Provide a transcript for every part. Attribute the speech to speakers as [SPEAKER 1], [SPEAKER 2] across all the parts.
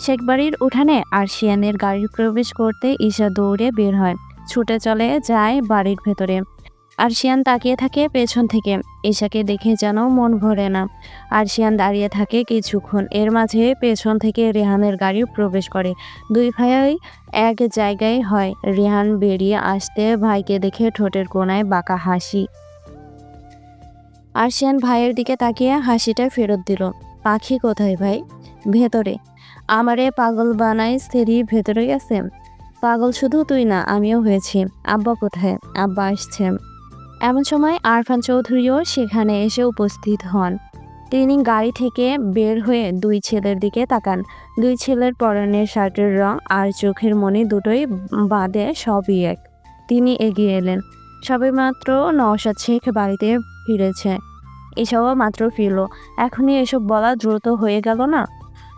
[SPEAKER 1] শেখবাড়ির উঠানে আরশিয়ানের গাড়ি প্রবেশ করতে ঈশা দৌড়ে বের হয়। ছুটে চলে যায় বাড়ির ভেতরে। আরশিয়ান তাকিয়ে থাকে পেছন থেকে। ঈশাকে দেখে যেন মন ভরে না। আরশিয়ান দাঁড়িয়ে থাকে কিছুক্ষণ। এর মাঝে পেছন থেকে রেহানের গাড়ি প্রবেশ করে। দুই ভাইয়াই এক জায়গায় হয়। রেহান বেরিয়ে আসতে ভাইকে দেখে ঠোঁটের কোনায় বাঁকা হাসি। আরশিয়ান ভাইয়ের দিকে তাকিয়ে হাসিটা ফেরত দিল। পাখি কোথায় ভাই? ভেতরে। আমারে পাগল বানাই স্ত্রী ভেতরে গেছে? পাগল শুধু তুই না, আমিও হয়েছি। আব্বা কোথায়? আব্বা আসছে। এমন সময় আরফান চৌধুরীও সেখানে এসে উপস্থিত হন। তিনি গাড়ি থেকে বের হয়ে দুই ছেলের দিকে তাকান। দুই ছেলের পরনের শার্টের রং আর চোখের মনে দুটোই বাদে সবই এক। তিনি এগিয়ে এলেন। সবেমাত্র নওশাদ শেখ বাড়িতে ফিরেছে। এসবও মাত্র ফিরল। এখনই এসব বলা দ্রুত হয়ে গেল না?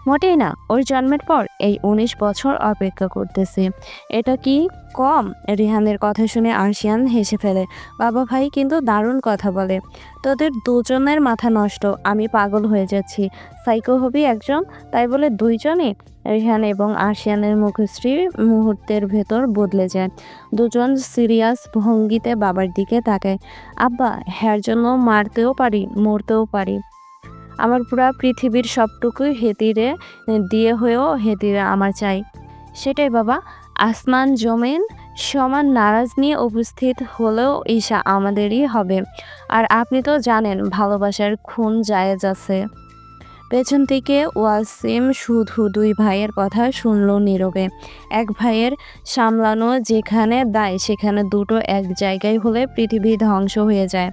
[SPEAKER 1] মোটেই না, ওর জন্মের পর এই উনিশ বছর অপেক্ষা করতেছে। এটা কি কম? রিহানের কথা শুনে আরশিয়ান হেসে ফেলে। বাবা ভাই কিন্তু দারুণ কথা বলে। তোদের দুজনের মাথা নষ্ট, আমি পাগল হয়ে যাচ্ছি। সাইকো হবি একজন, তাই বলে দুইজনে? রিহান এবং আরশিয়ানের মুখশ্রী মুহূর্তের ভেতর বদলে যায়। দুজন সিরিয়াস ভঙ্গিতে বাবার দিকে তাকায়। আব্বা, হ্যার জন্য মারতেও পারি, মরতেও পারি। আমার পুরা পৃথিবীর সবটুকুই হেতিরে, দিয়ে হয়েও হেতিরে আমার চাই। সেটাই বাবা, আসমান জমিন সমান নারাজ নিয়ে উপস্থিত হলেও ঈশা আমাদেরই হবে। আর আপনি তো জানেন, ভালোবাসার খুন জায়েজ আছে। পেছন থেকে ওয়াসিম শুধু দুই ভাইয়ের কথা শুনলো নীরবে। এক ভাইয়ের সামলানো যেখানে দায়, সেখানে দুটো এক জায়গায় হলে পৃথিবী ধ্বংস হয়ে যায়।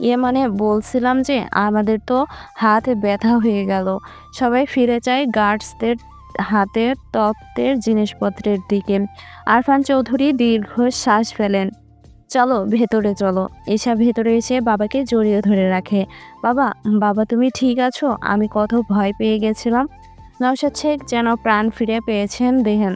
[SPEAKER 1] ইয়ে মানে বলছিলাম যে, আমাদের তো হাত ব্যথা হয়ে গেল। সবাই ফিরে যায় গার্ডসদের হাতের তত্ত্বের জিনিসপত্রের দিকে। আরফান চৌধুরী দীর্ঘ শ্বাস ফেলেন। চলো, ভেতরে চলো। এসা ভেতরে এসে বাবাকে জড়িয়ে ধরে রাখে। বাবা বাবা, তুমি ঠিক আছো? আমি কত ভয় পেয়ে গেছিলাম। নওশাদ শেখ যেন প্রাণ ফিরে পেয়েছেন দেখেন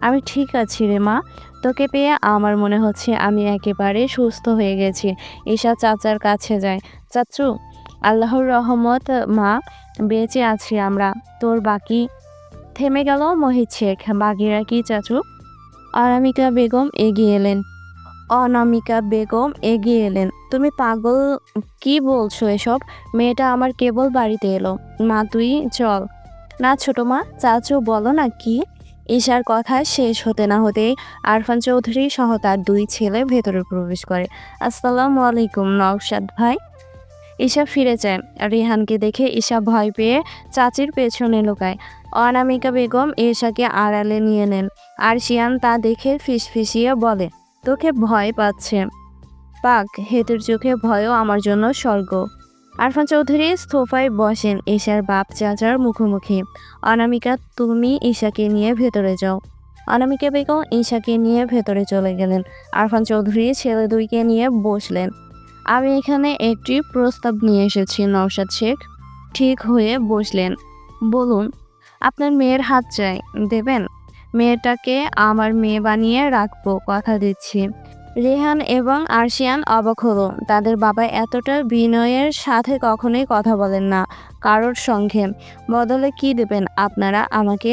[SPEAKER 1] আমি ঠিক আছি রে মা। তোকে পেয়ে আমার মনে হচ্ছে আমি একেবারে সুস্থ হয়ে গেছি। ঈশা চাচার কাছে যায়। চাচু, আল্লাহর রহমত, মা, বেঁচে আছি আমরা। তোর বাকি? থেমে গেল মহিত শেখ। বাকিরা কি, চাচু? আরামিকা বেগম এগিয়ে এলেন। অনামিকা বেগম এগিয়ে এলেন। তুমি পাগল? কি বলছো এসব? মেয়েটা আমার কেবল বাড়িতে এলো। মা, তুই চল। না ছোট মা, চাচু বলো না কি? ঈশার কথা শেষ হতে না হতেই আরফান চৌধুরী সহ তার দুই ছেলে ভেতরে প্রবেশ করে। আসসালামু আলাইকুম, নওশাদ ভাই। ঈশা ফিরে যায়। রিহানকে দেখে ঈশা ভয় পেয়ে চাচির পেছনে লুকায়। অনামিকা বেগম ঈশাকে আড়ালে নিয়ে নেন। আর শিয়ান তা দেখে ফিসফিসিয়ে বলে তোকে ভয় পাচ্ছে। পাক, হেতুর চোখে ভয়ও আমার জন্য স্বর্গ। আরফান চৌধুরী সোফায় বসেন ঈশার বাপ চাচার মুখোমুখি। অনামিকা, তুমি ঈশাকে নিয়ে ভেতরে যাও। অনামিকা বেগম ঈশাকে নিয়ে ভেতরে চলে গেলেন। আরফান চৌধুরী ছেলে দুইকে নিয়ে বসলেন। আমি এখানে একটি প্রস্তাব নিয়ে এসেছি, নওশাদ শেখ। ঠিক হয়ে বসলেন। বলুন, আপনার মেয়ের হাত চাই, দেবেন? মেয়েটাকে আমার মেয়ে বানিয়ে রাখব, কথা দিচ্ছি। রেহান এবং আরশিয়ান অবাক হলো। তাদের বাবা এতটা বিনয়ের সাথে কখনোই কথা বলেন না, কারোর সঙ্গে। বদলে কি দেবেন আপনারা আমাকে?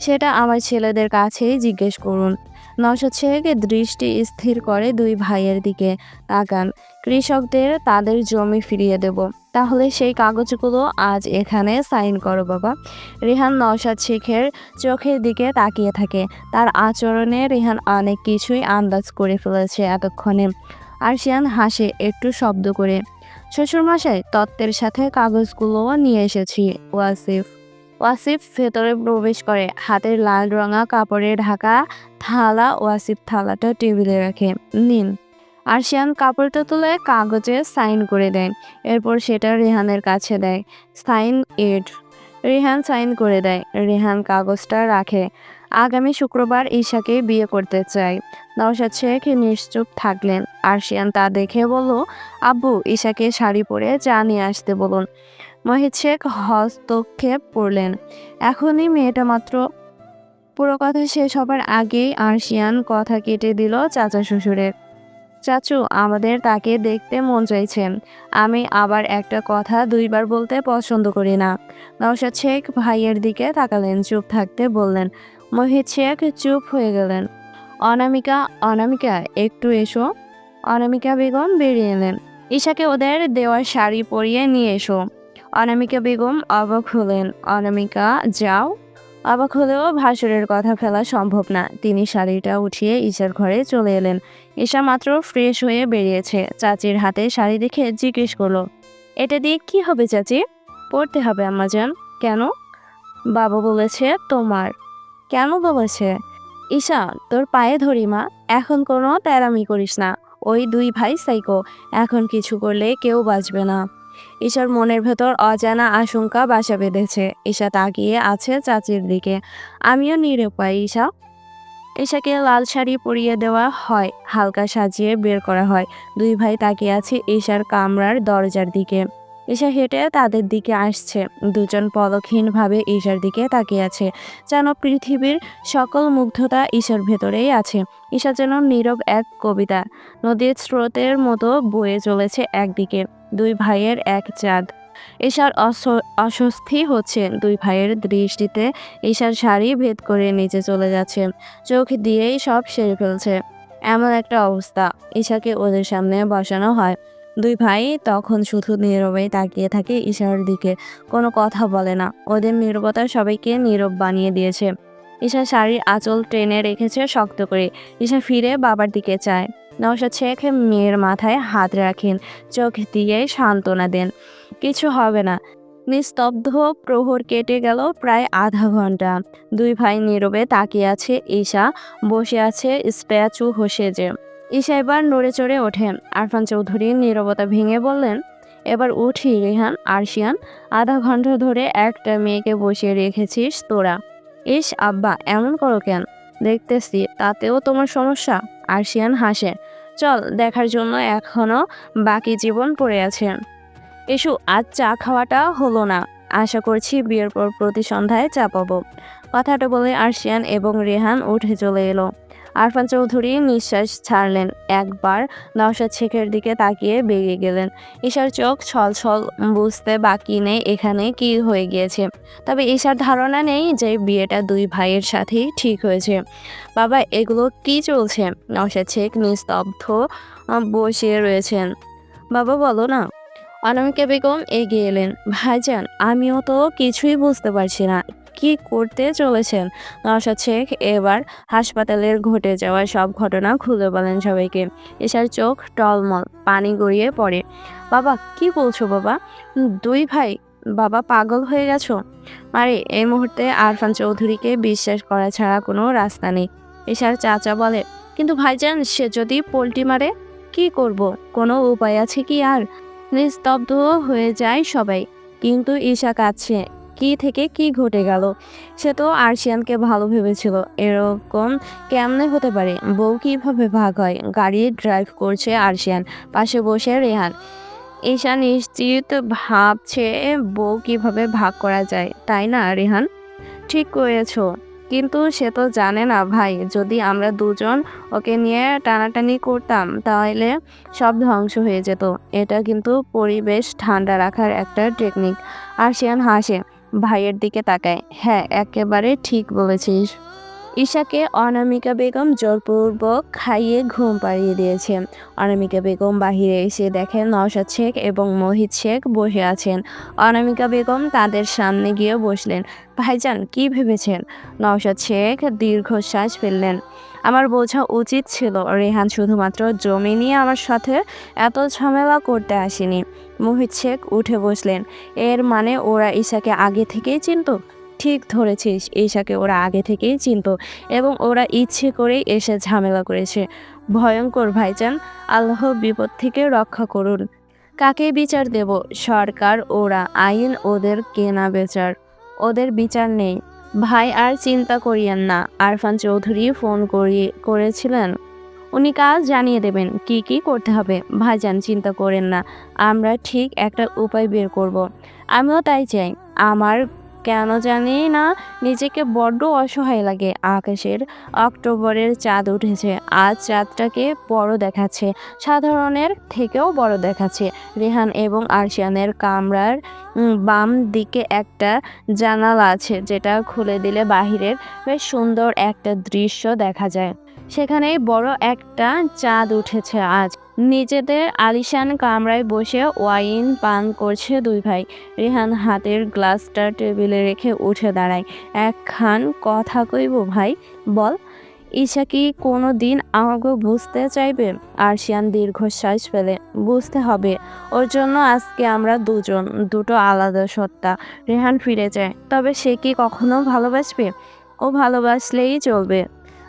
[SPEAKER 1] সেটা আমার ছেলেদের কাছেই জিজ্ঞেস করুন। নশো ছেলেকে দৃষ্টি স্থির করে দুই ভাইয়ের দিকে তাকান। কৃষকদের তাদের জমি ফিরিয়ে দেব। তাহলে সেই কাগজগুলো আজ এখানে সাইন করো, বাবা। রেহান নওশাদ শেখের চোখের দিকে তাকিয়ে থাকে। তার আচরণে রেহান অনেক কিছুই আন্দাজ করে ফেলেছে এতক্ষণে। আর আরশিয়ান হাসে একটু শব্দ করে, শ্বশুরমশাই, তত্ত্বের সাথে কাগজগুলোও নিয়ে এসেছি, ওয়াসিফ। ওয়াসিফ ভেতরে প্রবেশ করে। হাতের লাল রঙা কাপড়ে ঢাকা থালা ওয়াসিফ থালাটা টেবিলে রাখে নিন। আরশিয়ান কাপড়টা তুলে কাগজে সাইন করে দেয় এরপর সেটা রেহানের কাছে দেয়। Sign add. রেহান সাইন করে দেয়। রেহান কাগজটা রাখে। আগামী শুক্রবার ঈশাকে বিয়ে করতে চাই নওশাদ শেখ নিশ্চুপ থাকলেন। আরশিয়ান তা দেখে বলল, আব্বু, ঈশাকে শাড়ি পরে চা নিয়ে আসতে বলুন। মহিত শেখ হস্তক্ষেপ করলেন। এখনই মেয়েটা মাত্র পুরো কথা শেষ হবার আগেই আরশিয়ান কথা কেটে দিল চাচা শ্বশুরের। চাচু, আমাদের তাকে দেখতে মন চাইছে। আমি আবার একটা কথা দুইবার বলতে পছন্দ করি না। নওশাদ শেখ ভাইয়ের দিকে তাকালেন, চুপ থাকতে বললেন। মহিত শেখ চুপ হয়ে গেলেন। অনামিকা অনামিকা, একটু এসো। অনামিকা বেগম বেরিয়ে এলেন। ঈশাকে ওদের দেওয়ার শাড়ি পরিয়ে নিয়ে এসো। অনামিকা বেগম, অবাক হলেন। অনামিকা, যাও। অবাক হলেও ভাসুরের কথা ফেলা সম্ভব না। তিনি শাড়িটা উঠিয়ে ঈশার ঘরে চলে এলেন। ঈশা মাত্র ফ্রেশ হয়ে বেরিয়েছে। চাচির হাতে শাড়ি দেখে জিজ্ঞেস করল, এটা দিয়ে কি হবে চাচি? পড়তে হবে আমাজন কেন? বাবা বলেছে তোমার। কেন বলেছে? ঈশা, তোর পায়ে ধরি, মা। এখন কোনো তেরামি করিস না। ওই দুই ভাই সাইকো। এখন কিছু করলে কেউ বাঁচবে না। ঈশার মনের ভেতর অজানা আশঙ্কা বাসা বেঁধেছে। ঈশা তাকিয়ে আছে চাচির দিকে। আমিও নিরুপায়, ঈশা। ঈশাকে লাল শাড়ি পরিয়ে দেওয়া হয়, হালকা সাজিয়ে বের করা হয়। দুই ভাই তাকিয়ে আছে ঈশার কামরার দরজার দিকে। ঈশা হেঁটে তাদের দিকে আসছে। দুজন পলকহীনভাবে ঈশার দিকে তাকিয়ে আছে, যেন পৃথিবীর সকল মুগ্ধতা ঈশার ভেতরেই আছে। ঈশা যেন নীরব এক কবিতা, নদীর স্রোতের মতো বয়ে চলেছে একদিকে, দুই ভাইয়ের এক চাঁদ। ঈশার অস- অস্বস্তি হচ্ছে, দুই ভাইয়ের দৃষ্টিতে ঈশার শাড়ি ভেদ করে নিচে চলে যাচ্ছে, চোখ দিয়েই সব সেরে ফেলছে। এমন একটা অবস্থা, ঈশাকে ওদের সামনে বসানো হয়। দুই ভাই তখন শুধু নীরবে তাকিয়ে থাকে, ঈশার দিকে কোনো কথা বলে না। ওদের নীরবতা সবাইকে নীরব বানিয়ে দিয়েছে। ঈশা শাড়ির আঁচল টেনে রেখেছে শক্ত করে। ঈশা ফিরে বাবার দিকে চায়। নওশাদ শেখ মেয়ের মাথায় হাত রাখেন, চোখ দিয়ে সান্ত্বনা দেন। কিছু হবে না। নিস্তব্ধ প্রহর কেটে গেল প্রায় আধা ঘণ্টা। দুই ভাই নীরবে তাকিয়ে আছে, ঈশা বসে আছে স্ট্যাচু যে ঈশা এবার নড়ে চড়ে ওঠেন। আরফান চৌধুরী নীরবতা ভেঙে বললেন, এবার উঠি রেহান, আরশিয়ান, আধা ঘণ্টা ধরে একটা মেয়েকে বসিয়ে রেখেছিস তোরা। ইস আব্বা, এমন করো কেন? দেখতেছি, তাতেও তোমার সমস্যা? আরশিয়ান হাসে, চল, দেখার জন্য এখনও বাকি জীবন পড়ে আছে। এসু, আজ চা খাওয়াটা হলো না। আশা করছি বিয়ের পর প্রতি সন্ধ্যায় চা পাবো। কথাটা বলে আরশিয়ান এবং রেহান উঠে চলে এলো। আরফান চৌধুরী নিঃশ্বাস ছাড়লেন। একবার নওশাদ শেখের দিকে তাকিয়ে বেরিয়ে গেলেন। ঈশার চোখ ছল ছল, বুঝতে বাকি নেই এখানে কি হয়ে গিয়েছে। তবে ঈশার ধারণা নেই যে বিয়েটা দুই ভাইয়ের সাথেই ঠিক হয়েছে। বাবা, এগুলো কি চলছে? নওশাদ শেখ নিস্তব্ধ বসে রয়েছেন। বাবা, বলো না। অনামিকা বেগম এগিয়ে এলেন। ভাইজান, আমিও তো কিছুই বুঝতে পারছি না। কি করতে চলেছেন? নওশাদ শেখ এবার হাসপাতালের ঘটে যাওয়া সব ঘটনা খুলে বলেন সবাইকে। এসার চোখ টলমল, পানি গড়িয়ে পড়ে। বাবা, কি বলছো বাবা? দুই ভাই, বাবা পাগল হয়ে গেছো? আরে, এই মুহূর্তে আরফান চৌধুরীকে বিশ্বাস করা ছাড়া কোনো রাস্তা নেই। এসার চাচা বলে, কিন্তু ভাইজান, সে যদি পোল্টি মারে, কি করব? কোনো উপায় আছে কি আর? নিস্তব্ধ হয়ে যায় সবাই। কিন্তু ঈশা কাঁদছে কি থেকে কি ঘটে গেল, সে তো আরশিয়ানকে ভালো ভেবেছিল। এরকম কেমনে হতে পারে? বউ কীভাবে ভাগ হয়? গাড়ি ড্রাইভ করছে আরশিয়ান, পাশে বসে রেহান। ঈশা নিশ্চিত ভাবছে বউ কীভাবে ভাগ করা যায়, তাই না রেহান? ঠিক করেছ, কিন্তু সে তো জানে না ভাই, যদি আমরা দুজন ওকে নিয়ে টানাটানি করতাম, তাহলে সব ধ্বংস হয়ে যেত। এটা কিন্তু পরিবেশ ঠান্ডা রাখার একটা টেকনিক আর আরশিয়ান হাসে। ভাইয়ের দিকে তাকায়। হ্যাঁ একেবারে ঠিক বলেছিস। ঈশাকে অনামিকা বেগম জোরপূর্বক খাইয়ে ঘুম পাড়িয়ে দিয়েছে। অনামিকা বেগম বাহিরে এসে দেখেন নওশাদ শেখ এবং মোহিত শেখ বসে আছেন। অনামিকা বেগম তাদের সামনে গিয়ে বসলেন, ভাইজান, কি ভেবেছেন? নওশাদ শেখ দীর্ঘশ্বাস ফেললেন, আমার বোঝা উচিত ছিল, রেহান শুধুমাত্র জমি নিয়ে আমার সাথে এত ঝামেলা করতে আসেনি। মোহিত শেখ উঠে বসলেন। এর মানে ওরা ঈশাকে আগে থেকেই চিনত? ঠিক ধরেছিস, ঈশাকে ওরা আগে থেকেই চিনত এবং ওরা ইচ্ছে করেই এসে ঝামেলা করেছে। ভয়ঙ্কর ভাইজান, আল্লাহ বিপদ থেকে রক্ষা করুন। কাকে বিচার দেব? সরকার, ওরা, আইন, ওদের কেনা বেচার। ওদের বিচার নেই। ভাই, আর চিন্তা করিয়েন না। আরফান চৌধুরী ফোন করিয়ে করেছিলেন। উনি কাজ জানিয়ে দেবেন কি কি করতে হবে। ভাইজান চিন্তা করেন না, আমরা ঠিক একটা উপায় বের করব। আমিও তাই চাই। আমার কেন জানি না, নিজেকে বড্ড অসহায় লাগে। আকাশের অক্টোবরের চাঁদ উঠেছে, আজ চাঁদটাকে বড় দেখাচ্ছে, সাধারণের থেকেও বড় দেখাচ্ছে। রেহান এবং আরশিয়ানের কামরার বাম দিকে একটা জানালা আছে, যেটা খুলে দিলে বাহিরের বেশ সুন্দর একটা দৃশ্য দেখা যায়। সেখানে বড় একটা চাঁদ উঠেছে আজ। নিজেদের আলিশান কামরায় বসে ওয়াইন পান করছে দুই ভাই। রেহান হাতের গ্লাসটা টেবিলে রেখে উঠে দাঁড়ায়। একখান কথা কইব ভাই, বল, ঈশা কি কোনো দিন আমাকে বুঝতে চাইবে? আরশিয়ান দীর্ঘশ্বাস ফেলে। বুঝতে হবে, ওর জন্য আজকে আমরা দুজন, দুটো আলাদা সত্তা। রেহান ফিরে যায়, তবে সে কি কখনো ভালোবাসবে? ও ভালোবাসলেই চলবে।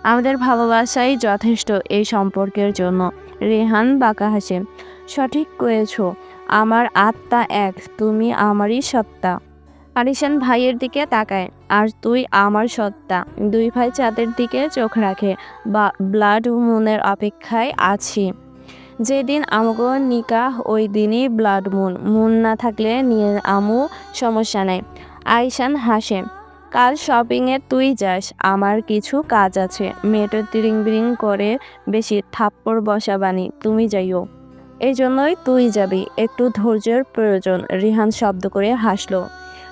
[SPEAKER 1] আমাদের ভালোবাসাই যথেষ্ট এই সম্পর্কের জন্য। রেহান বাঁকা হাসে, সঠিক কয়েছ, আমার আত্মা এক, তুমি আমারই সত্তা। আরিশান ভাইয়ের দিকে তাকায়, আর তুই আমার সত্তা। দুই ভাই চাঁদের দিকে চোখ রাখে, বা, ব্লাড মুনের অপেক্ষায় আছি। যেদিন আমগো নিকাহ, ওই দিনই ব্লাড মুন মুন না থাকলে নিয়ে আমু সমস্যা নাই। আইসান হাসে কাল শপিংয়ে তুই যাস, আমার কিছু কাজ আছে। মেয়েটা তিরিং বিরিং করে বেশি থাপ্পড় বসাবানি, তুমি যাইও। এই জন্যই তুই যাবি, একটু ধৈর্যের প্রয়োজন, রিহান শব্দ করে হাসলো।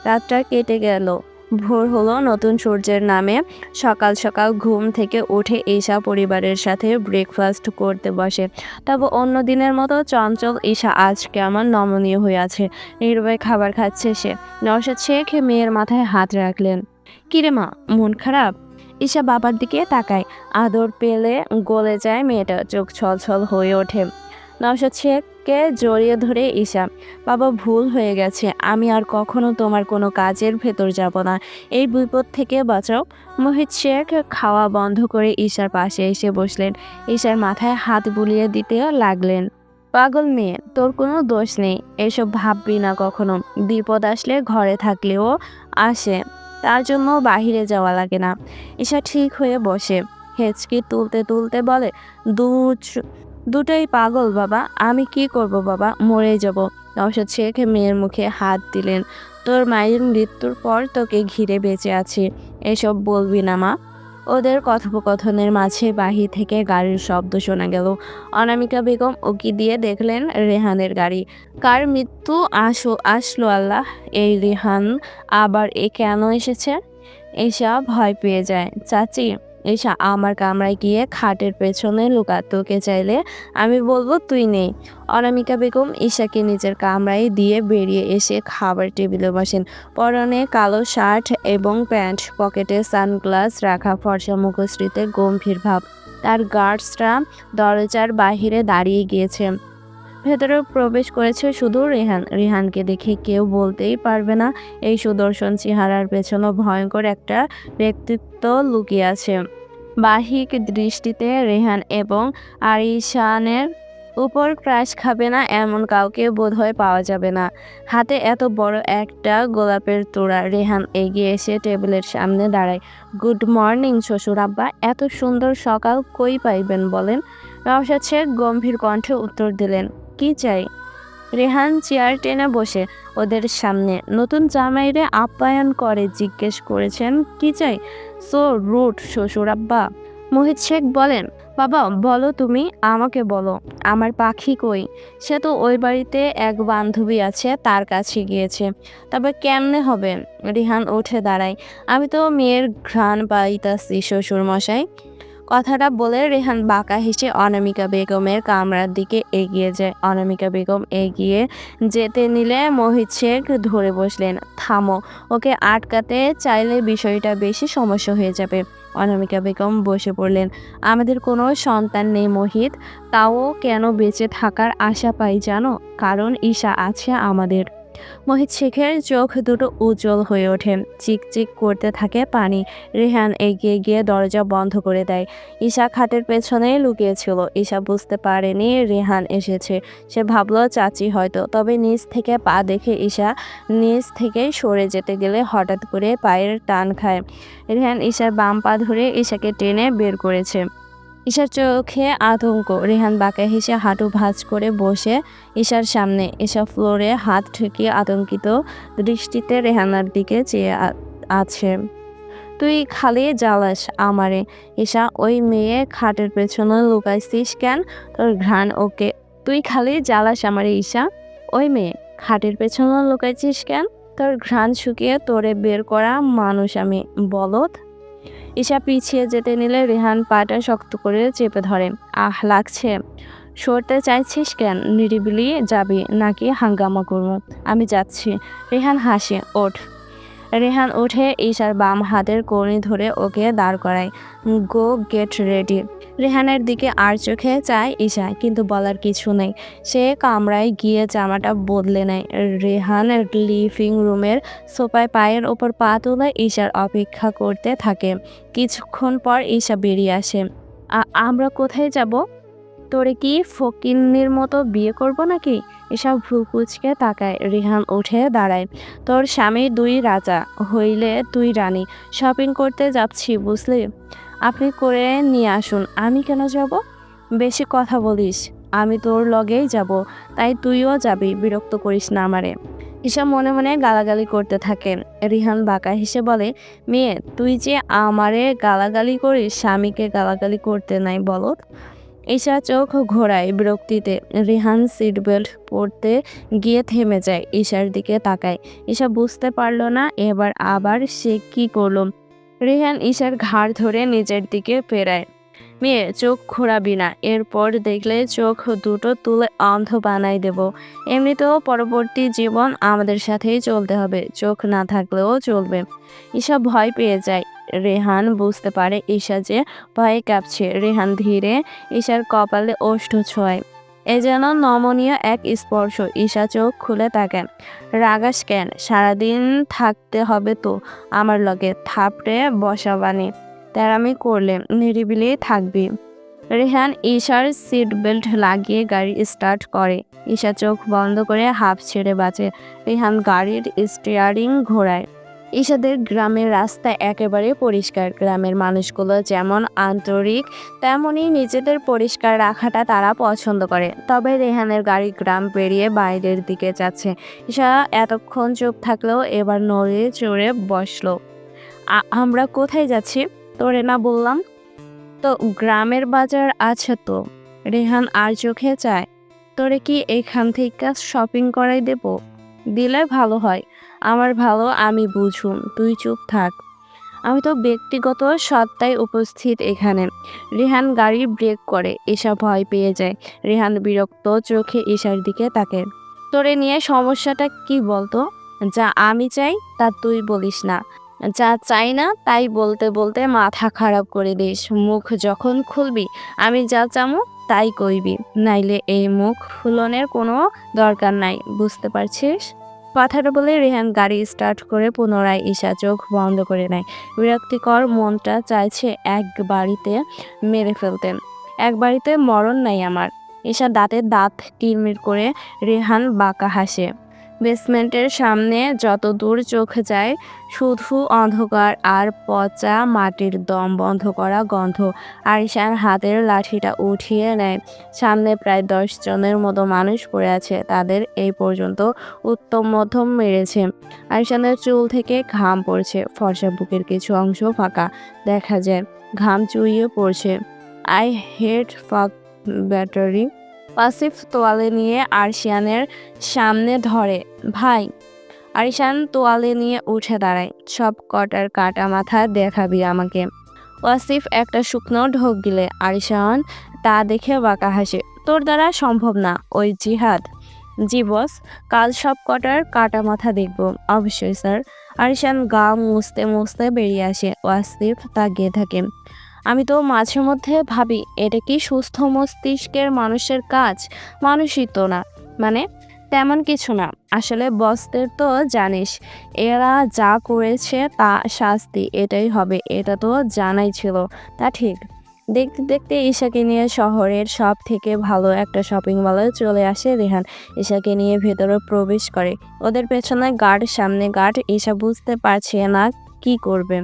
[SPEAKER 1] রাতটা কেটে গেল। ভোর হলো নতুন সূর্যের নামে। সকাল সকাল ঘুম থেকে উঠে ঈশা পরিবারের সাথে ব্রেকফাস্ট করতে বসে। তবে অন্য দিনের মতো চঞ্চল, ঈশা আজকে আমার নমনীয় হয়ে আছে? নির্ভয় খাবার খাচ্ছে সে। নওশাদ শেখ মেয়ের মাথায় হাত রাখলেন। কিরে মা, মন খারাপ? ঈশা বাবার দিকে তাকায়। আদর পেলে গলে যায় মেয়েটা, চোখ ছলছল হয়ে ওঠে। নওশাদ শেখকে জড়িয়ে ধরে ঈশা, বাবা, ভুল হয়ে গেছে। আমি আর কখনো তোমার কোনো কাজের ভেতর যাব না। এই বিপদ থেকে বাঁচাও। মোহিত শেখ খাওয়া বন্ধ করে ঈশার পাশে এসে বসলেন। ঈশার মাথায় হাত বুলিয়ে দিতে লাগলেন। পাগল মেয়ে, তোর কোনো দোষ নেই। এসব ভাববি না কখনো। বিপদ আসলে ঘরে থাকলেও আসে। তার জন্য বাহিরে যাওয়া লাগে না। ঈশা ঠিক হয়ে বসে। হেঁচকি তুলতে তুলতে বলে দু দুটোই পাগল, বাবা। আমি কি করব, বাবা? মরে যাব। নওশাদ শেখ মেয়ের মুখে হাত দিলেন। তোর মায়ের মৃত্যুর পর তোকে ঘিরে বেঁচে আছি। এসব বলবি না, মা। ওদের কথোপকথনের মাঝে বাহির থেকে গাড়ির শব্দ শোনা গেল। অনামিকা বেগম উকি দিয়ে দেখলেন রেহানের গাড়ি। কার মৃত্যু? আসো, আসলো আল্লাহ। এই রেহান আবার এ কেন এসেছে? এসা ভয় পেয়ে যায়। চাচি এসা আমার কামরায় গিয়ে খাটের পেছনে লুকা তোকে চাইলে আমি বলব তুই নেই। অনামিকা বেগম ঈশাকে নিজের কামরায় দিয়ে বেরিয়ে এসে খাবার টেবিলে বসেন। পরনে কালো শার্ট এবং প্যান্ট, পকেটে সানগ্লাস রাখা ফর্সা মুখশ্রীতে গম্ভীর ভাব। তার গার্ডসরা দরজার বাহিরে দাঁড়িয়ে গিয়েছে। ভেতরে প্রবেশ করেছে শুধু রেহান। রেহানকে দেখে কেউ বলতেই পারবে না, এই সুদর্শন চেহারার পেছনে ভয়ঙ্কর একটা ব্যক্তিত্ব লুকিয়ে আছে। বাহিক দৃষ্টিতে রেহান এবং আরিশানের উপর ক্রাশ খাবে না, এমন কাউকে বোধহয় পাওয়া যাবে না। হাতে এত বড় একটা গোলাপের তোড়া, রেহান এগিয়ে এসে টেবিলের সামনে দাঁড়ায়। গুড মর্নিং, শ্বশুর আব্বা, এত সুন্দর সকাল কই পাইবেন? বলেন। নওশাদ শেখ গম্ভীর কণ্ঠে উত্তর দিলেন, কি চাই? রেহান চেয়ার টেনে বসে ওদের সামনে। নতুন জামাইরে আপ্যায়ন করে জিজ্ঞেস করেছেন, কি চাই? সো রুট, শ্বশুর আব্বা। মোহিত শেখ বলেন, বাবা, বলো তুমি, আমাকে বলো, আমার পাখি কই? সে তো ওই বাড়িতে এক বান্ধবী আছে, তার কাছে গিয়েছে। তবে কেমনে হবে? রিহান, উঠে দাঁড়ায় আমি তো মেয়ের ঘ্রাণ পাইতাছি শ্বশুর মশাই কথাটা বলে রেহান বাঁকা হেসে অনামিকা বেগমের কামরার দিকে এগিয়ে যায়। অনামিকা বেগম এগিয়ে যেতে নিলে মোহিত শেখ ধরে বসলেন, থামো, ওকে আটকাতে চাইলে বিষয়টা বেশি সমস্যা হয়ে যাবে। অনামিকা বেগম বসে পড়লেন, আমাদের কোনো সন্তান নেই মোহিত, তাও কেন বেঁচে থাকার আশা পাই জানো? কারণ ঈশা আছে আমাদের। মোহিত শেখের চোখ দুটো উজ্জ্বল হয়ে ওঠে। চিকচিক করতে থাকে পানি। রেহান এগিয়ে গিয়ে দরজা বন্ধ করে দেয়। ঈশা খাটের পেছনে লুকিয়েছিল ঈশা বুঝতে পারেনি রেহান এসেছে। সে ভাবলো, চাচি হয়তো। তবে নিচ থেকে পা দেখে ঈশা নিচ থেকে সরে যেতে গেলে হঠাৎ করে পায়ের টান খায়। রেহান ঈশার বাম পা ধরে ঈশাকে টেনে বের করেছে। ঈশার চোখে আতঙ্ক। রেহান বাঁকা হেসে হাঁটু ভাঁজ করে বসে ঈশার সামনে। ঈশা ফ্লোরে হাত ঠেকিয়ে আতঙ্কিত দৃষ্টিতে রেহানার দিকে চেয়ে আছে। তুই খালি জ্বালাস আমারে, ঈশা, ওই মেয়ে খাটের পেছনে লুকাইছিস কেন? তোর ঘ্রাণ ওকে, তুই খালি জ্বালাস আমারে, ঈশা। ওই মেয়ে, খাটের পেছনে লুকাইছিস কেন? তোর ঘ্রাণ শুকিয়ে তোরে বের করা মানুষ আমি বলত ঈশা পিছিয়ে যেতে নিলে রেহান পাটা শক্ত করে চেপে ধরে। আহ, লাগছে। সরতে চাইছিস কেন? নিরিবিলি যাবি নাকি হাঙ্গামা করব? আমি যাচ্ছি। রেহান হাসে, ওঠ। রেহান উঠে ঈশার বাম হাতের কড়ি ধরে ওকে দাঁড় করায়। গো, গেট রেডি। রেহানের দিকে আর চোখে চায় ঈশা, কিন্তু বলার কিছু নেই। সে কামরায় গিয়ে জামাটা বদলে নেয়। রেহান লিভিং রুমের সোফায় পায়ের ওপর পা তুলে ঈশার অপেক্ষা করতে থাকে। কিছুক্ষণ পর ঈশা বেরিয়ে আসে। আমরা কোথায় যাব? তোরে কি ফকিন্নির মতো বিয়ে করব নাকি? এসব ভ্রু কুচকে তাকায়। রেহান উঠে দাঁড়ায়। তোর স্বামী দুই রাজা, হইলে তুই রানী। শপিং করতে যাচ্ছি, বুঝলি? আপনি করে নিয়ে আসুন। আমি কেন যাব? বেশি কথা বলিস। আমি তোর লগেই যাব। তাই তুইও যাবি। বিরক্ত করিস না আমারে। ঈশা মনে মনে গালাগালি করতে থাকে। রিহান বাঁকা হেসে বলে, মেয়ে, তুই যে আমারে গালাগালি করিস, স্বামীকে গালাগালি করতে নাই বলত ঈশা চোখ ঘোরায় বিরক্তিতে। রিহান সিট বেল্ট পরতে গিয়ে থেমে যায়। ঈশার দিকে তাকায়। ঈশা বুঝতে পারল না, এবার আবার সে কি করল? রিহান ঈশার ঘাড় ধরে নিজের দিকে ফেরায়। মেয়ে, চোখ ঘোরাবি না। এরপর দেখলে চোখ দুটো তুলে অন্ধ বানাই দেব। এমনিতেও পরবর্তী জীবন আমাদের সাথেই চলতে হবে। চোখ না থাকলেও চলবে। ঈশা ভয় পেয়ে যায়। রেহান বুঝতে পারে ঈশা যে ভয়ে কাঁপছে। রেহান ধীরে ঈশার কপালে ওষ্ঠ ছোঁয়। এ যেন নমনীয় এক স্পর্শ। ঈশা চোখ খুলে তাকায়। রাগাস কেন? সারাদিন থাকতে হবে তো আমার লগে। থাপড়ে বসাবানি। তেরামি করলে নিরিবিলি থাকবি। রেহান ঈশার সিট বেল্ট লাগিয়ে গাড়ি স্টার্ট করে। ঈশা চোখ বন্ধ করে হাফ ছেড়ে বাঁচে। রেহান গাড়ির স্টিয়ারিং ঘোরায়। ঈশাদের গ্রামের রাস্তা একেবারে পরিষ্কার। গ্রামের মানুষগুলো যেমন আন্তরিক তেমনই নিজেদের পরিষ্কার রাখাটা তারা পছন্দ করে। তবে রেহানের গাড়ি গ্রাম পেরিয়ে বাইরের দিকে যাচ্ছে। ঈশা এতক্ষণ চুপ থাকলেও এবার নড়ে চড়ে বসল। আমরা কোথায় যাচ্ছি? তোরে না বললাম। তো গ্রামের বাজার আছে তো? রেহান আর চোখে চায়। তোরে কি এখান থেকে শপিং করাই দেব? দিলে ভালো হয়। আমার ভালো, আমি বুঝুম, তুই চুপ থাক। আমি তো ব্যক্তিগত সত্তায় উপস্থিত এখানে। রেহান গাড়ি ব্রেক করে, এসা ভয় পেয়ে যায়। রেহান বিরক্ত চোখে ঈশার দিকে তাকে। তোরে নিয়ে সমস্যাটা কি বলতো? যা আমি চাই, তা তুই বলিস না। যা চাই না, তাই বলতে বলতে মাথা খারাপ করে দিস। মুখ যখন খুলবি, আমি যা চামু, তাই কইবি। নাইলে এই মুখ ফুলনের কোনো দরকার নাই, বুঝতে পারছিস? কথাটা বলে রেহান গাড়ি স্টার্ট করে পুনরায় ঈশা চোখ বন্ধ করে নেয়। বিরক্তিকর মনটা চাইছে এক বাড়িতে মেরে ফেলতেন এক বাড়িতে মরণ নাই আমার। ঈশা দাঁতে দাঁত কিরমির করে রেহান বাঁকা হাসে। বেসমেন্টের সামনে যত দূর চোখ যায়, শুধু অন্ধকার আর পচা মাটির দম বন্ধ করা গন্ধ। আরিশান হাতের লাঠিটা উঠিয়ে নেয়। সামনে প্রায় দশ জনের মতো মানুষ পড়ে আছে। তাদের এই পর্যন্ত উত্তম মধ্যম মেরেছে। আরিশানের চুল থেকে ঘাম পড়ছে। ফর্সা বুকের কিছু অংশ ফাঁকা দেখা যায়। ঘাম চুইয়ে পড়ছে। আই হেড ফাক ব্যাটারি। পাসিফ তোয়ালে নিয়ে আরশিয়ানের সামনে ধরে, ভাই। আরিশান তোয়ালে নিয়ে উঠে দাঁড়ায়, সব কটার কাটা মাথা দেখাবি আমাকে। ওয়াসিফ একটা শুকনো ঢোক গিলে আরিশান তা দেখে বাঁকা হাসে, তোর দ্বারা সম্ভব না, ওই জিহাদ। জি বস, কাল সব কটার কাটা মাথা দেখব, অবশ্যই স্যার। আরিশান গা মুছতে মুছতে বেরিয়ে আসে, ওয়াসিফ তা গিয়ে থাকে। আমি তো মাঝে মধ্যে ভাবি, এটা কি সুস্থ মস্তিষ্কের মানুষের কাজ? মানুষই তো না। মানে তেমন কিছু না। আসলে বসদের তো জানিস, এরা যা করেছে তা শাস্তি, এটাই হবে। এটা তো জানাই ছিল। তা ঠিক। দেখতে দেখতে ঈশাকে নিয়ে শহরের সব থেকে ভালো একটা শপিং মলে চলে আসে রেহান। ঈশাকে নিয়ে ভেতরে প্রবেশ করে। ওদের পেছনে গার্ড, সামনে গার্ড, ঈশা বুঝতে পারছে না কি করবে।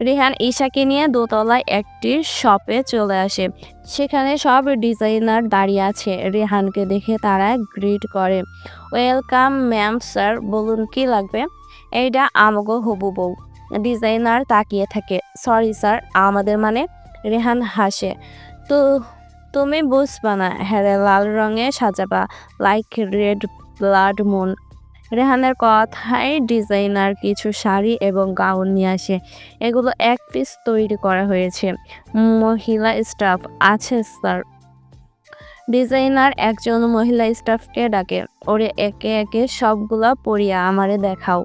[SPEAKER 1] রেহান ঈশাকে নিয়ে দোতলায় একটি শপে চলে আসে। সেখানে সব ডিজাইনার দাঁড়িয়ে আছে। রেহানকে দেখে তারা গ্রিট করে। ওয়েলকাম, ম্যাম, স্যার, বলুন কি লাগবে? এইটা আমগো হবু বউ। ডিজাইনার তাকিয়ে থাকে। সরি, স্যার, আমাদের মানে? রেহান হাসে। তো, তুমি বুঝবা না হ্যাঁ লাল রঙে সাজাবা লাইক রেড ব্লাড মুন রেহানের কথায় ডিজাইনার কিছু শাড়ি এবং গাউন নিয়ে আসে। এগুলো এক পিস তৈরি করা হয়েছে। মহিলা স্টাফ আছে, স্যার। ডিজাইনার একজন মহিলা স্টাফকে ডাকে। ওরে একে একে সবগুলা পরিয়া আমারে দেখাও।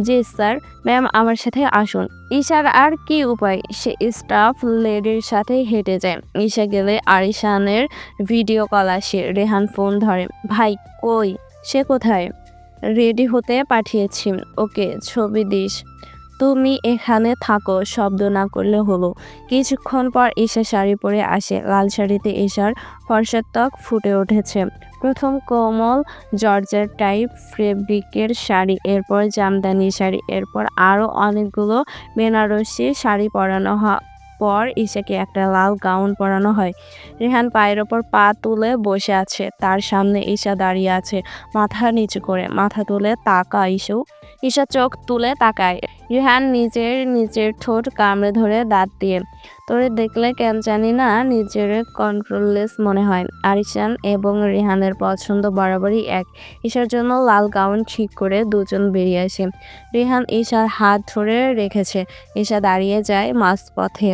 [SPEAKER 1] জি, স্যার। ম্যাম, আমার সাথে আসুন। ঈশার আর কি উপায়? সে স্টাফ লেডির সাথে হেঁটে যায়। ঈশা গেলে আরিশানের ভিডিও কল আসে। রেহান ফোন ধরে, ভাই, কই? সে কোথায়? রেডি হতে পাঠিয়েছি। ওকে, ছবি দিস। তুমি এখানে থাকো, শব্দ না করলে হলো। কিছুক্ষণ পর ঈশা শাড়ি পরে আসে। লাল শাড়িতে ঈশার ফর্সার ত্বক ফুটে উঠেছে। প্রথম কোমল জর্জার টাইপ ফেব্রিকের শাড়ি, এরপর জামদানি শাড়ি, এরপর আরও অনেকগুলো বেনারসি শাড়ি পরানো হয়। পর ঈশাকে একটা লাল গাউন পরানো হয়। রেহান পায়ের ওপর পা তুলে বসে আছে। তার সামনে ঈশা দাঁড়িয়ে আছে মাথা নিচু করে। মাথা তুলে তাকা ইসু ঈশা চোখ তুলে তাকায়। রেহান নিজের নিজের ঠোঁট কামড়ে ধরে দাঁত দিয়ে তোরে দেখলে কেন জানি না নিজের কন্ট্রোললেস মনে হয়। আরিশান এবং রেহানের পছন্দ বরাবরই এক। ঈশার জন্য লাল গাউন ঠিক করে দুজন বেরিয়ে আসে। রেহান ঈশার হাত ধরে রেখেছে। ঈশা দাঁড়িয়ে যায় মাঝপথে।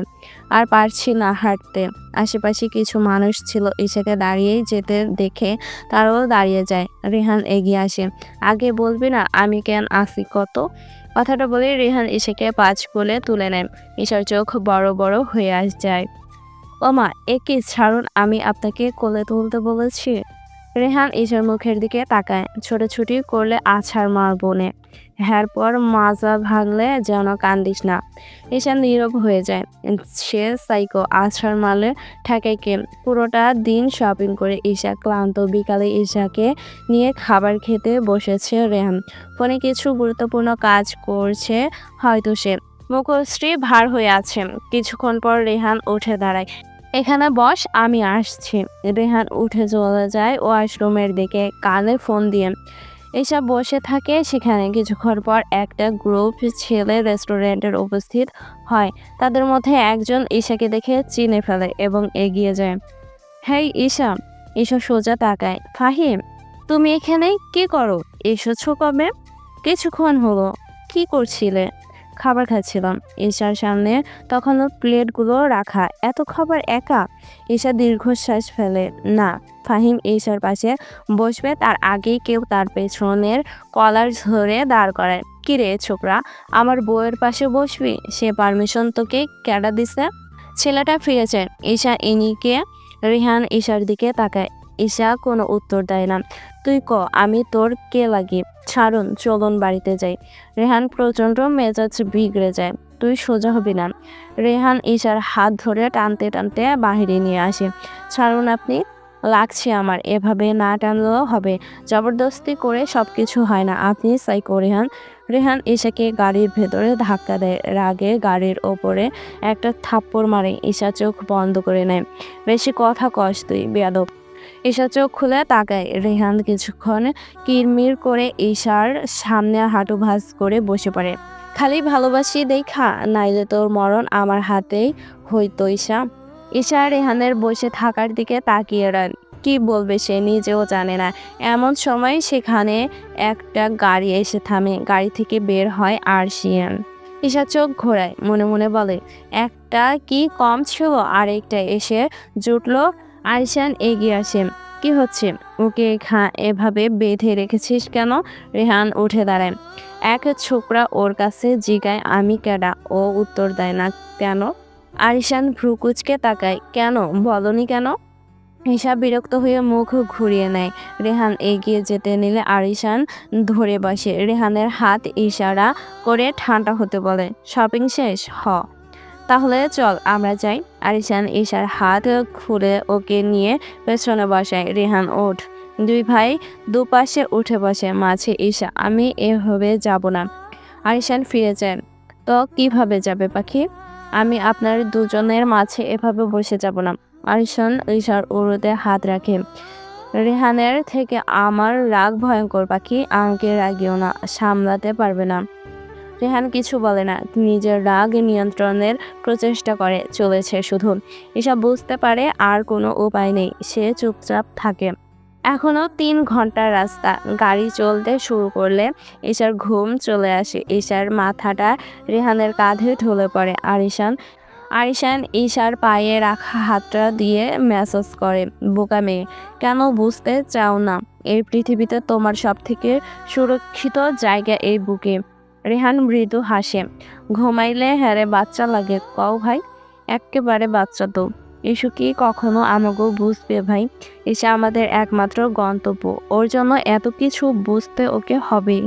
[SPEAKER 1] আর পারছি না হাঁটতে। আশেপাশে কিছু মানুষ ছিল। ঈশাকে দাঁড়িয়েই যেতে দেখে তারাও দাঁড়িয়ে যায়। রেহান এগিয়ে আসে। আগে বলবি না আমি কেন আসি কত? কথাটা বলে রেহান ইশাকে পাঁচ কোলে তুলে নেন ঈশার চোখ বড় বড় হয়ে আস যায়। ওমা একে ছাড়ুন, আমি আপনাকে কোলে তুলতে বলেছি? রেহান ঈশার মুখের দিকে তাকায়। ছোটাছুটি করলে আছাড় মার বনে হ্যার পর মাজা ভাঙলে যেন কান্দিস না। ঈশা নীরব হয়ে যায়। সে সাইকো আছাড় মারলে ঠেকাইকে পুরোটা দিন শপিং করে ঈশা ক্লান্ত। বিকালে ঈশাকে নিয়ে খাবার খেতে বসেছে রেহান। ফোনে কিছু গুরুত্বপূর্ণ কাজ করছে হয়তো সে। মুখশ্রী ভার হয়ে আছে। কিছুক্ষণ পর রেহান উঠে দাঁড়ায়। এখানে বস, আমি আসছি। রেহান উঠে চলে যায় ওয়াশরুমের দিকে। কানে ফোন দিয়ে। এসব বসে থাকে। সেখানে কিছুক্ষণ পর একটা গ্রুপ ছেলে রেস্টুরেন্টের উপস্থিত হয়। তাদের মধ্যে একজন ঈশাকে দেখে চিনে ফেলে এবং এগিয়ে যায়। হেই, ঈশা ঈশা সোজা তাকায় ফাহিম, তুমি এখানে কি করো? এসেছ কবে? কিছুক্ষণ হলো। কি করছিলে? খাবার খাচ্ছিলাম ঈশার সামনে। তখনও প্লেটগুলো রাখা। এত খাবার একা? ঈশা দীর্ঘশ্বাস ফেলে। না, ফাহিম ঈশার পাশে বসবে তার আগেই কেউ তার পেছনের কলার ধরে দাঁড় করায়। কি রে ছোকরা, আমার বউয়ের পাশে বসবি? সে পারমিশন তোকে কেডা দিছে? ছেলেটা ফিরেছে। ঈশা ইনিকে, রিহান ঈশার দিকে তাকায়। ঈশা কোনো উত্তর দেয় না। তুই ক, আমি তোর কে লাগি? ছাড়ুন, চলুন বাড়িতে যাই। রেহান প্রচণ্ড মেজাজ বিগড়ে যায়। তুই সোজা হবি না। রেহান ঈশার হাত ধরে টানতে টানতে বাহিরে নিয়ে আসে। ছাড়ুন আপনি, লাগছে আমার, এভাবে না টানলেও হবে। জবরদস্তি করে সব কিছু হয় না। আপনি সাইকো, রেহান। রেহান ঈশাকে গাড়ির ভেতরে ধাক্কা দেয়। রাগে গাড়ির ওপরে একটা থাপ্পড় মারে। ঈশা চোখ বন্ধ করে নেয়। বেশি কথা কস তুই, বেয়াদব। ঈশা চোখ খুলে তাকায়। রেহান কিছুক্ষণ কিরমির করে ঈশার সামনে হাঁটু ভাঁজ করে বসে পড়ে। খালি ভালোবাসি দেখা, নাইলে তোর মরণ আমার হাতেই হইতো ঈশা। ঈশা রেহানের বসে থাকার দিকে তাকিয়ে রান কি বলবে সে নিজেও জানে না। এমন সময় সেখানে একটা গাড়ি এসে থামে। গাড়ি থেকে বের হয় আরশিয়ান। ঈশা চোখ ঘোরায়, মনে মনে বলে, একটা কি কম ছিল? আরেকটা এসে জুটলো আরিশান এগিয়ে আসে। কি হচ্ছে? ওকে খা, এভাবে বেঁধে রেখেছিস কেন? রেহান উঠে দাঁড়ায়। এক ছোকরা ওর কাছে জিগায়, আমি কেডা? ও উত্তর দেয় না। কেন? আরিশান ভ্রুকুচকে তাকায়। কেন? বলনি কেন? হিসাব বিরক্ত হয়ে মুখ ঘুরিয়ে নেয়। রেহান এগিয়ে যেতে নিলে আরিশান ধরে বসে। রেহানের হাত ইশারা করে ঠান্ডা হতে বলে। শপিং শেষ? হ। তাহলে চল আমরা যাই। আরিশান ঈশার হাত খুলে ওকে নিয়ে পেছনে বসায় রেহান ওঠ। দুই ভাই দুপাশে উঠে বসে। মাঝে ঈশা, আমি এভাবে যাব না। আরিশান ফিরে যায় তো কীভাবে যাবে পাখি? আমি আপনার দুজনের মাঝে এভাবে বসে যাব না। আরিশান ঈশার উরুতে হাত রাখে। রেহানের থেকে আমার রাগ ভয়ঙ্কর পাখি। আমাকে রাগিও না, সামলাতে পারবে না। রেহান কিছু বলে না। নিজের রাগ নিয়ন্ত্রণের প্রচেষ্টা করে চলেছে শুধু। এসব বুঝতে পারে আর কোনো উপায় নেই। সে চুপচাপ থাকে। এখনও তিন ঘণ্টার রাস্তা। গাড়ি চলতে শুরু করলে ঈশার ঘুম চলে আসে। ঈশার মাথাটা রেহানের কাঁধে ঢলে পড়ে। আরিশান আরিশান ঈশার পায়ে রাখা হাতটা দিয়ে ম্যাসাজ করে। বোকা মেয়ে, কেন বুঝতে চাও না? এই পৃথিবীতে তোমার সব থেকে সুরক্ষিত জায়গা এই বুকে। রেহান মৃদু হাসে। ঘুমাইলে হ্যারে বাচ্চা লাগে, কও ভাই? একেবারে বাচ্চা তো। এসু কি কখনো আমাকেও বুঝবে ভাই? এসে আমাদের একমাত্র গন্তব্য। ওর জন্য এত কিছু বুঝতে ওকে হবেই।